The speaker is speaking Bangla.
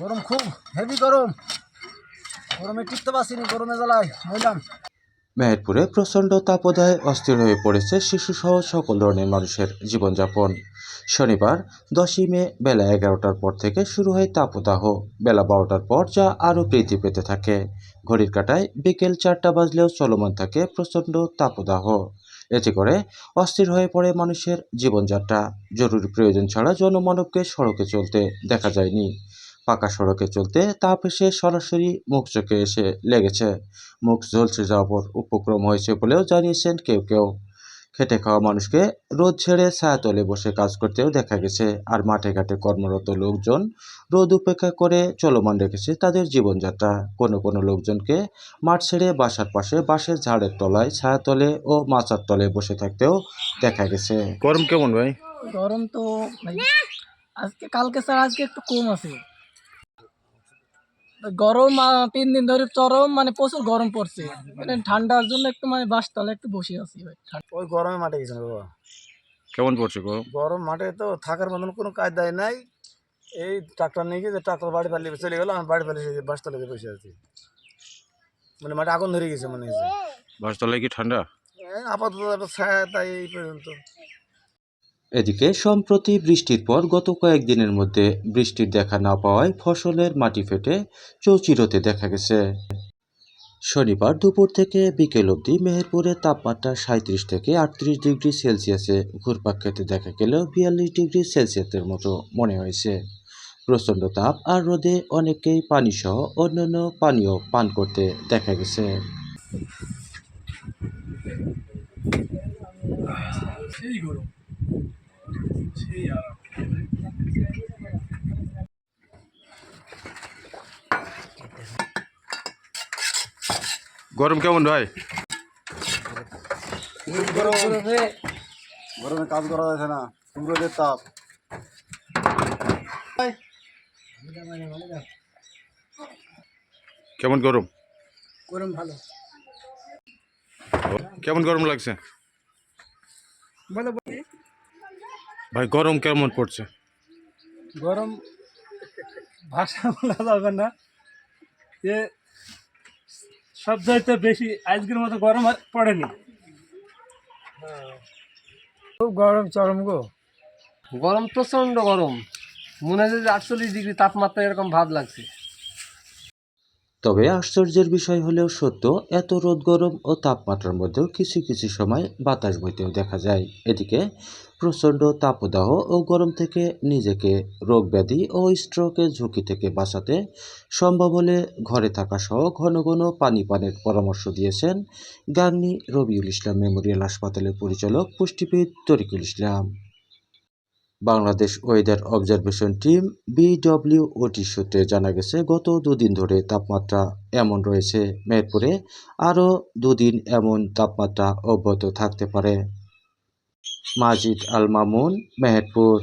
গরম খুব হেভি গরম। গরমে টিকতে পারছিনি, গরমে জ্বালায় মইলাম মেহেরপুরে প্রচণ্ড তাপদায় অস্থির হয়ে পড়েছে শিশুসহ সকল ধরনের মানুষের জীবনযাপন। শনিবার, দশই মে, বেলা এগারোটার পর থেকে শুরু হয় তাপদাহ। বেলা বারোটার পর যা আরও বৃদ্ধি পেতে থাকে। ঘড়ির কাঁটায় বিকেল চারটা বাজলেও চলমান থাকে প্রচণ্ড তাপদাহ। এতে করে অস্থির হয়ে পড়ে মানুষের জীবনযাত্রা। জরুরি প্রয়োজন ছাড়া জনমানবকে সড়কে চলতে দেখা যায়নি। পাকা সড়কে চলতে তাপ এসে সরাসরি মুখ চোখে এসে লেগেছে। মুখ ঝলসে যাওয়ার উপক্রম হয়েছে বলেও জানিয়েছেন কেউ কেউ। খেটে খাওয়া মানুষকে রোদ ছেড়ে ছায়াতলে বসে কাজ করতেও দেখা গেছে আর মাঠে ঘাটে কর্মরত লোকজন রোদ উপেক্ষা করে চলমান রেখেছে তাদের জীবনযাত্রা। কোনো কোনো লোকজনকে মাঠ ছেড়ে বাসার পাশে বাঁশের ঝাড়ের তলায় ছায়াতলে ও মাচার তলে বসে থাকতেও দেখা গেছে। গরম কেমন ভাই? গরম তো আজকে কালকে স্যার আজকে একটু কম আছে। গরম তিন দিন ধরে চরম মানে প্রচুর গরম পড়ছে। মানে ঠান্ডার জন্য একটু মানে বাসতলে একটু বসে আছি ভাই। ওই গরমে মাঠে গেছিলাম বাবা। কেমন পড়ছে গরম গরম মাঠে তো থাকার মতন কোনো কায়দায় নাই। এই ট্রাক্টর নিয়ে গিয়ে ট্রাক্টর বাড়ি পালিয়ে চলে গেলো আমি বাড়ি পালিয়ে বাসতলে গিয়ে বসে আছি। মানে মাঠে আগুন ধরে গেছে মনে হয়েছে বাসতলায় কি ঠান্ডা? এই আপাতত ছায়া তাই এই পর্যন্ত। এদিকে, সম্প্রতি বৃষ্টির পর গত কয়েকদিনের মধ্যে বৃষ্টির দেখা না পাওয়ায় ফসলের মাটি ফেটে চৌচিরতে দেখা গেছে। শনিবার দুপুর থেকে বিকেল অবধি মেহেরপুরে তাপমাত্রা সাঁত্রিশ থেকে আটত্রিশ ডিগ্রি সেলসিয়াসে ঘুরপাক খেতে দেখা গেলেও বিয়াল্লিশ ডিগ্রি সেলসিয়াসের মতো মনে হয়েছে। প্রচণ্ড তাপ আর রোদে অনেকেই পানিসহ অন্যান্য পানীয় পান করতে দেখা গেছে। গরম। কেমন ভাই? গরমে কাজ করা যাচ্ছে না রোদের তাপ। কেমন গরম? গরম ভালো। কেমন গরম লাগছে? বলো ভাই গরম কেমন পড়ছে? গরম ভাষা বলা যাবে না। যে সব চাইতে বেশি আজকের মতো গরম আর পড়েনি। খুব গরম চরম গো। গরম প্রচণ্ড গরম। মনে হয় যে আটচল্লিশ ডিগ্রি তাপমাত্রা এরকম ভাব লাগছে। তবে আশ্চর্যের বিষয় হলেও সত্য, এত রোদ গরম ও তাপমাত্রার মধ্যেও কিছু কিছু সময় বাতাস বইতেও দেখা যায়। এদিকে প্রচণ্ড তাপদাহ ও গরম থেকে নিজেকে রোগ ব্যাধি ও স্ট্রোকের ঝুঁকি থেকে বাঁচাতে সম্ভব হলে ঘরে থাকা সহ ঘন ঘন পানি পানের পরামর্শ দিয়েছেন গাংনী রবিউল ইসলাম মেমোরিয়াল হাসপাতালের পরিচালক পুষ্টিবিদ Tarikul Islam. Bangladesh weather observation team BWOT সূত্রে জানা গেছে, গত দুদিন ধরে তাপমাত্রা এমন রয়েছে। মেহেরপুরে আরও দুদিন এমন তাপমাত্রা অব্যাহত থাকতে পারে। মাজিদ আল মামুন মেহেরপুর।